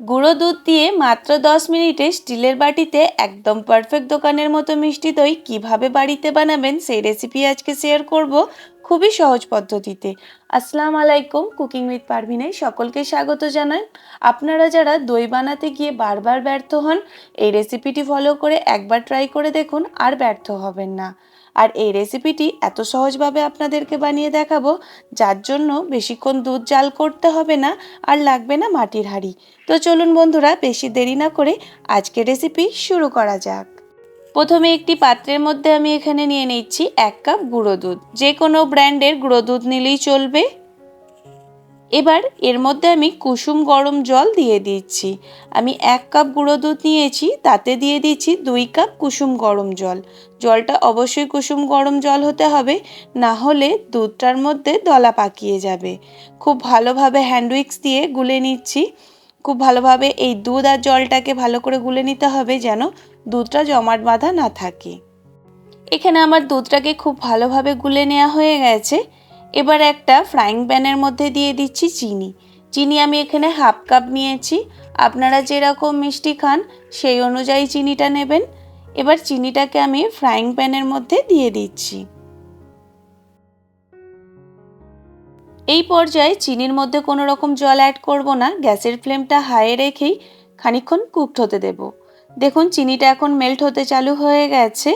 গুঁড়ো দুধ দিয়ে মাত্র দশ মিনিটে স্টিলের বাটিতে একদম পারফেক্ট দোকানের মতো মিষ্টি দই কীভাবে বাড়িতে বানাবেন সেই রেসিপি আজকে শেয়ার করব খুবই সহজ পদ্ধতিতে। আসসালামু আলাইকুম কুকিং উইথ পারভিনে সকলকে স্বাগত জানাই। আপনারা যারা দই বানাতে গিয়ে বারবার ব্যর্থ হন, এই রেসিপিটি ফলো করে একবার ট্রাই করে দেখুন আর ব্যর্থ হবেন না। আর এই রেসিপিটি এত সহজভাবে আপনাদেরকে বানিয়ে দেখাবো, যার জন্য বেশিক্ষণ দুধ জাল করতে হবে না আর লাগবে না মাটির হাঁড়ি। তো চলুন বন্ধুরা, বেশি দেরি না করে আজকে রেসিপি শুরু করা যাক। প্রথমে একটি পাত্রের মধ্যে আমি এখানে নিয়ে নিচ্ছি এক কাপ গুঁড়ো দুধ। যে কোনো ব্র্যান্ডের গুঁড়ো দুধ নিলেই চলবে। এবার এর মধ্যে আমি কুসুম গরম জল দিয়ে দিচ্ছি। আমি এক কাপ গুঁড়ো দুধ নিয়েছি, তাতে দিয়ে দিচ্ছি দুই কাপ কুসুম গরম জল। জলটা অবশ্যই কুসুম গরম জল হতে হবে, না হলে দুধটার মধ্যে দলা পাকিয়ে যাবে। খুব ভালোভাবে হ্যান্ডউইক্স দিয়ে গুলে নিচ্ছি। খুব ভালোভাবে এই দুধ আর জলটাকে ভালো করে গুলে নিতে হবে যেন দুধটা জমাট বাঁধা না থাকে। এখানে আমার দুধটাকে খুব ভালোভাবে গুলে নেওয়া হয়ে গেছে। এবার একটা ফ্রাইং প্যানের মধ্যে দিয়ে দিচ্ছি চিনি। চিনি আমি এখানে হাফ কাপ নিয়েছি। আপনারা যেরকম মিষ্টি খান, সেই অনুযায়ী চিনিটা নেবেন। এবার চিনিটাকে আমি ফ্রাইং প্যানের মধ্যে দিয়ে দিচ্ছি। এই পর্যায়ে চিনির মধ্যে কোনো রকম জল অ্যাড করব না। গ্যাসের ফ্লেমটা হাইয়ে রেখেই খানিক্ষণ কুকড হতে দেব। দেখুন, চিনিটা এখন মেল্ট হতে চালু হয়ে গেছে।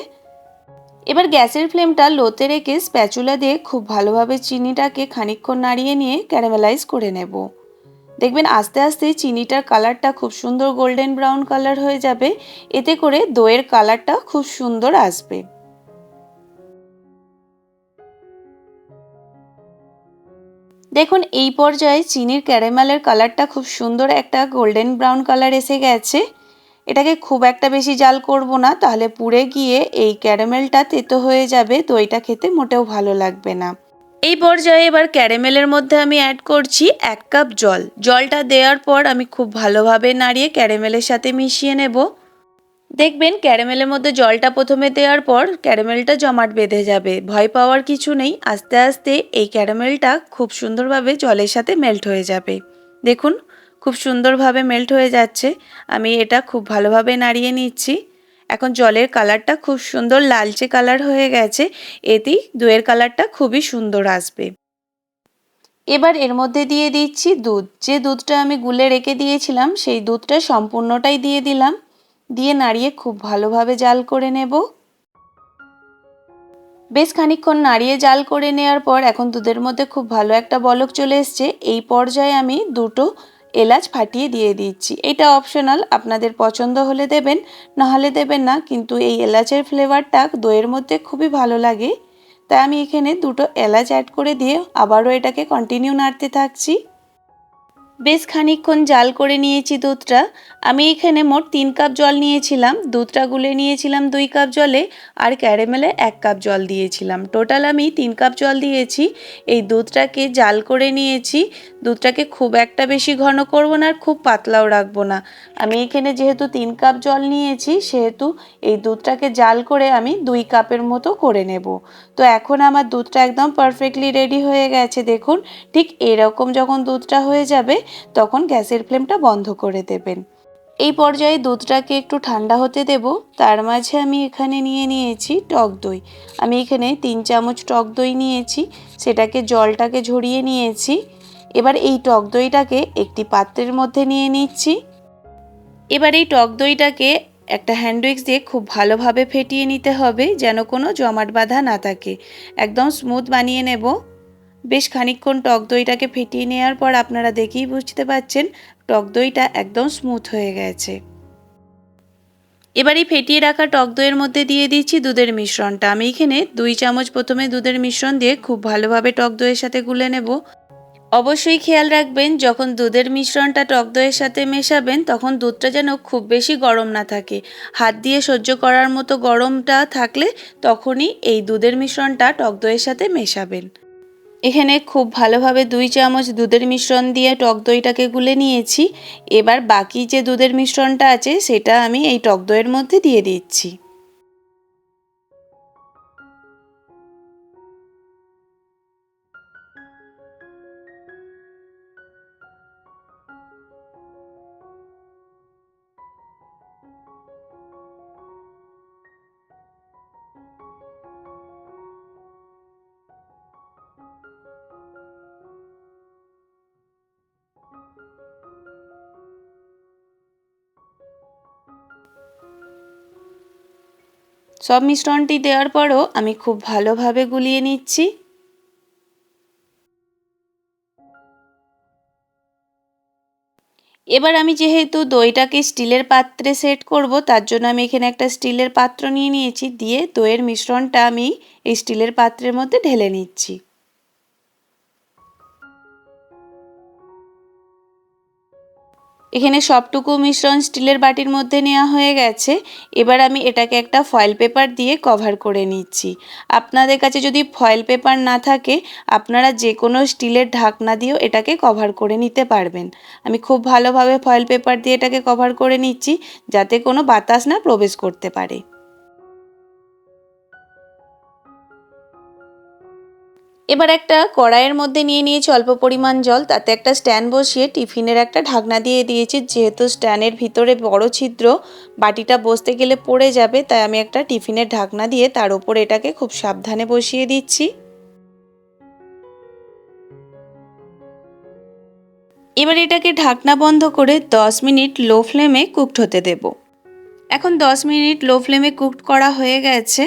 এবার গ্যাসের ফ্লেমটা লোতে রেখে স্প্যাচুলা দিয়ে খুব ভালোভাবে চিনিটাকে খানিক্ষণ নাড়িয়ে নিয়ে ক্যারামেলাইজ করে নেব। দেখবেন আস্তে আস্তে চিনিটার কালারটা খুব সুন্দর গোল্ডেন ব্রাউন কালার হয়ে যাবে। এতে করে দইয়ের কালারটা খুব সুন্দর আসবে। দেখুন, এই পর্যায়ে চিনির ক্যারামেলের কালারটা খুব সুন্দর একটা গোল্ডেন ব্রাউন কালার এসে গেছে। এটাকে খুব একটা বেশি জাল করব না, তাহলে পুড়ে গিয়ে এই ক্যারামেলটা তেতো হয়ে যাবে দইটা খেতে মোটেও ভালো লাগবে না। এই পর্যায়ে এবার ক্যারামেলের মধ্যে আমি অ্যাড করছি এক কাপ জল। জলটা দেওয়ার পর আমি খুব ভালোভাবে নাড়িয়ে ক্যারামেলের সাথে মিশিয়ে নেব। দেখবেন ক্যারামেলের মধ্যে জলটা প্রথমে দেওয়ার পর ক্যারামেলটা জমাট বেঁধে যাবে। ভয় পাওয়ার কিছু নেই, আস্তে আস্তে এই ক্যারামেলটা খুব সুন্দরভাবে জলের সাথে মেল্ট হয়ে যাবে। দেখুন খুব সুন্দরভাবে মেল্ট হয়ে যাচ্ছে। আমি এটা খুব ভালোভাবে নাড়িয়ে নিচ্ছি। এখন জলের কালারটা খুব সুন্দর লালচে কালার হয়ে গেছে। এতেই দইয়ের কালারটা খুবই সুন্দর আসবে। এবার এর মধ্যে দিয়ে দিচ্ছি দুধ। যে দুধটা আমি গুলে রেখে দিয়েছিলাম, সেই দুধটা সম্পূর্ণটাই দিয়ে দিলাম। দিয়ে নাড়িয়ে খুব ভালোভাবে জাল করে নেব। বেশ খানিক্ষণ নাড়িয়ে জাল করে নেওয়ার পর এখন দুধের মধ্যে খুব ভালো একটা বলক চলে এসছে। এই পর্যায়ে আমি দুটো এলাচ ফাটিয়ে দিয়ে দিচ্ছি। এটা অপশনাল আপনাদের পছন্দ হলে দেবেন নাহলে দেবেন না, কিন্তু এই এলাচের ফ্লেভারটা দইয়ের মধ্যে খুবই ভালো লাগে। তাই আমি এখানে দুটো এলাচ অ্যাড করে দিয়ে আবারও এটাকে কন্টিনিউ নাড়তে থাকছি। বেশ খানিকক্ষণ জাল করে নিয়েছি দুধটা। আমি এখানে মোট তিন কাপ জল নিয়েছিলাম। দুধটা গুলে নিয়েছিলাম দুই কাপ জলে আর ক্যারেমেলে এক কাপ জল দিয়েছিলাম। টোটাল আমি তিন কাপ জল দিয়েছি। এই দুধটাকে জাল করে নিয়েছি। দুধটাকে খুব একটা বেশি ঘন করব না আর খুব পাতলাও রাখব না। আমি এখানে যেহেতু তিন কাপ জল নিয়েছি, সেহেতু এই দুধটাকে জাল করে আমি দুই কাপের মতো করে নেব। তো এখন আমার দুধটা একদম পারফেক্টলি রেডি হয়ে গেছে। দেখুন, ঠিক এরকম যখন দুধটা হয়ে যাবে তখন গ্যাসের ফ্লেমটা বন্ধ করে দেবেন। এই পর্যায়ে দুধটাকে একটু ঠান্ডা হতে দেব। তার মাঝে আমি এখানে নিয়ে নিয়েছি টক দই। আমি এখানে তিন চামচ টক দই নিয়েছি, সেটাকে জলটাকে ঝরিয়ে নিয়েছি। এবার এই টক দইটাকে একটি পাত্রের মধ্যে নিয়ে নিচ্ছি। এবার এই টক দইটাকে একটা হ্যান্ডউইক্স দিয়ে খুব ভালোভাবে ফেটিয়ে নিতে হবে, যেন কোনো জমাট বাঁধা না থাকে। একদম স্মুথ বানিয়ে নেব। বেশ খানিকক্ষণ টক দইটাকে ফেটিয়ে নেওয়ার পর আপনারা দেখেই বুঝতে পাচ্ছেন টক দইটা একদম স্মুথ হয়ে গেছে। এবার এই ফেটিয়ে রাখা টক দইয়ের মধ্যে দিয়ে দিচ্ছি দুধের মিশ্রণটা। আমি এখানে দুই চামচ প্রথমে দুধের মিশ্রণ দিয়ে খুব ভালোভাবে টক দইয়ের সাথে গুলে নেব। অবশ্যই খেয়াল রাখবেন, যখন দুধের মিশ্রণটা টক দইয়ের সাথে মেশাবেন, তখন দুধটা যেন খুব বেশি গরম না থাকে। হাত দিয়ে সহ্য করার মতো গরমটা থাকলে তখনই এই দুধের মিশ্রণটা টক দইয়ের সাথে মেশাবেন। এখানে খুব ভালোভাবে দুই চামচ দুধের মিশ্রণ দিয়ে টক দইটাকে গুলে নিয়েছি। এবার বাকি যে দুধের মিশ্রণটা আছে, সেটা আমি এই টক দইয়ের মধ্যে দিয়ে দিচ্ছি। সব মিশ্রণটি দেওয়ার পরও আমি খুব ভালোভাবে গুলিয়ে নিচ্ছি। এবার আমি যেহেতু দইটাকে স্টিলের পাত্রে সেট করব, তার জন্য আমি এখানে একটা স্টিলের পাত্র নিয়ে নিয়েছি। দিয়ে দইয়ের মিশ্রণটা আমি এই স্টিলের পাত্রের মধ্যে ঢেলে নিচ্ছি। এখানে সবটুকু মিশ্রণ স্টিলের বাটির মধ্যে নেওয়া হয়ে গেছে। এবার আমি এটাকে একটা ফয়েল পেপার দিয়ে কভার করে নিচ্ছি। আপনাদের কাছে যদি ফয়েল পেপার না থাকে, আপনারা যে কোনো স্টিলের ঢাকনা দিয়েও এটাকে কভার করে নিতে পারবেন। আমি খুব ভালোভাবে ফয়েল পেপার দিয়ে এটাকে কভার করে নিচ্ছি, যাতে কোনো বাতাস না প্রবেশ করতে পারে। এবার একটা কড়াইয়ের মধ্যে নিয়ে নিয়েছি অল্প পরিমাণ জল, তাতে একটা স্ট্যান্ড বসিয়ে টিফিনের একটা ঢাকনা দিয়ে দিয়েছি। যেহেতু স্ট্যান্ডের ভিতরে বড় ছিদ্র, বাটিটা বসতে গেলে পড়ে যাবে, তাই আমি একটা টিফিনের ঢাকনা দিয়ে তার উপর এটাকে খুব সাবধানে বসিয়ে দিচ্ছি। এবার এটাকে ঢাকনা বন্ধ করে 10 মিনিট লো ফ্লেমে কুকড হতে দেব। এখন 10 মিনিট লো ফ্লেমে কুকড করা হয়ে গেছে।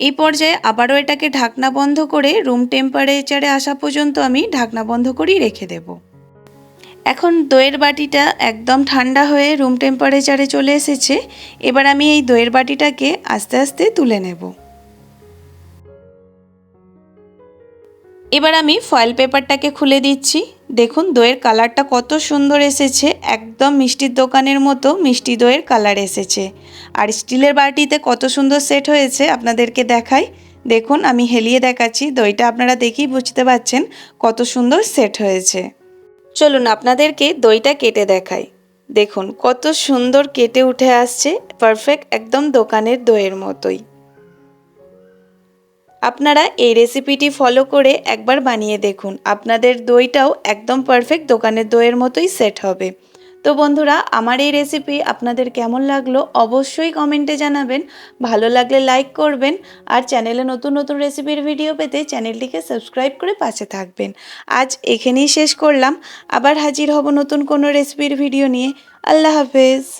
এই পর্যায়ে আবারও এটাকে ঢাকনা বন্ধ করে রুম টেম্পারেচারে আসা পর্যন্ত আমি ঢাকনা বন্ধ করেই রেখে দেব। এখন দইয়ের বাটিটা একদম ঠান্ডা হয়ে রুম টেম্পারেচারে চলে এসেছে। এবার আমি এই দইয়ের বাটিটাকে আস্তে আস্তে তুলে নেব। এবার আমি ফয়েল পেপারটাকে খুলে দিচ্ছি। দেখুন, দইয়ের কালারটা কত সুন্দর এসেছে। একদম মিষ্টির দোকানের মতো মিষ্টি দইয়ের কালার এসেছে। আর স্টিলের বাটিতে কত সুন্দর সেট হয়েছে, আপনাদেরকে দেখাই। দেখুন, আমি হেলিয়ে দেখাচ্ছি, দইটা আপনারা দেখেই বুঝতে পারছেন কত সুন্দর সেট হয়েছে। চলুন, আপনাদেরকে দইটা কেটে দেখাই। দেখুন, কত সুন্দর কেটে উঠে আসছে, পারফেক্ট, একদম দোকানের দইয়ের মতোই। আপনারা এই রেসিপিটি ফলো করে একবার বানিয়ে দেখুন। আপনাদের দইটাও একদম পারফেক্ট দোকানের দইয়ের মতোই সেট হবে। তো বন্ধুরা, আমার এই রেসিপি আপনাদের কেমন লাগল অবশ্যই কমেন্টে জানাবেন। ভালো লাগলে লাইক করবেন আর চ্যানেলে নতুন নতুন রেসিপির ভিডিও পেতে চ্যানেলটিকে সাবস্ক্রাইব করে পাশে থাকবেন। আজ এখানেই শেষ করলাম। আবার হাজির হব নতুন কোনো রেসিপির ভিডিও নিয়ে। আল্লাহ হাফেজ।